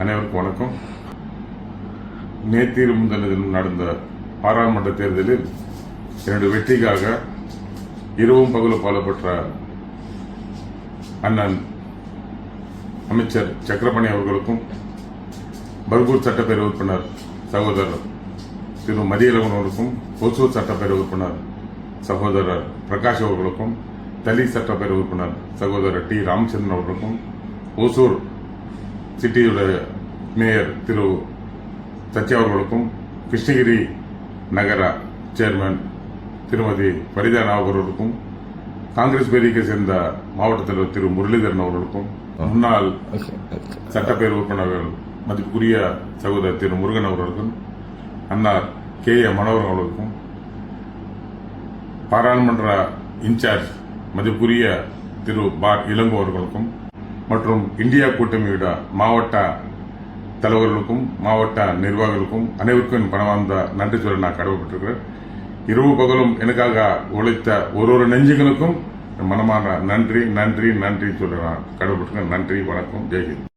அனைவருக்கும் வணக்கம். நேற்று முந்தின நடந்த பாராளுமன்ற தேர்தலில் என்னுடைய வெற்றிக்காக இரவும் பகலும் பாடுபட்ட அண்ணன் அமைச்சர் சக்கரபாணி அவர்களுக்கும் பர்கூர் சட்டப்பேரவை உறுப்பினர் சகோதரர் திரு மதியழகன் அவருக்கும் ஒசூர் சட்டப்பேரவை உறுப்பினர் சகோதரர் பிரகாஷ் அவர்களுக்கும் தலி சட்டப்பேரவை உறுப்பினர் சகோதரர் டி. ராமச்சந்திரன் அவர்களுக்கும் ஒசூர் சிட்டியுடைய மேயர் திரு சத்யா அவர்களுக்கும் கிருஷ்ணகிரி நகர சேர்மன் திருமதி பரிதா அவர்களுக்கும் காங்கிரஸ் பேரிக்கை சேர்ந்த மாவட்ட தலைவர் திரு முரளிதரன் அவர்களுக்கும் முன்னாள் சட்டப்பேரவை உறுப்பினர்கள் மதிப்புக்குரிய சகோதரர் திரு முருகன் அவர்களுக்கும் அன்னார் கே ஏ மனோகரன் அவர்களுக்கும் பாராளுமன்ற இன்சார்ஜ் மதிப்புக்குரிய திரு பார் இளங்கோ அவர்களுக்கும் மற்றும் இந்தியா கூட்டணியோட மாவட்ட தலைவர்களுக்கும் மாவட்ட நிர்வாகிகளுக்கும் அனைவருக்கும் என் பணவார்ந்த நன்றி சொல்ல நான் கடமைப்பட்டிருக்கிறேன். இரவு பகலும் எனக்காக உழைத்த ஒரு ஒரு நெஞ்சுகளுக்கும் மனமான நன்றி நன்றி நன்றி சொல்ல நான் கடமைப்பட்டிருக்கேன் நன்றி வணக்கம் ஜெய்ஹிந்த்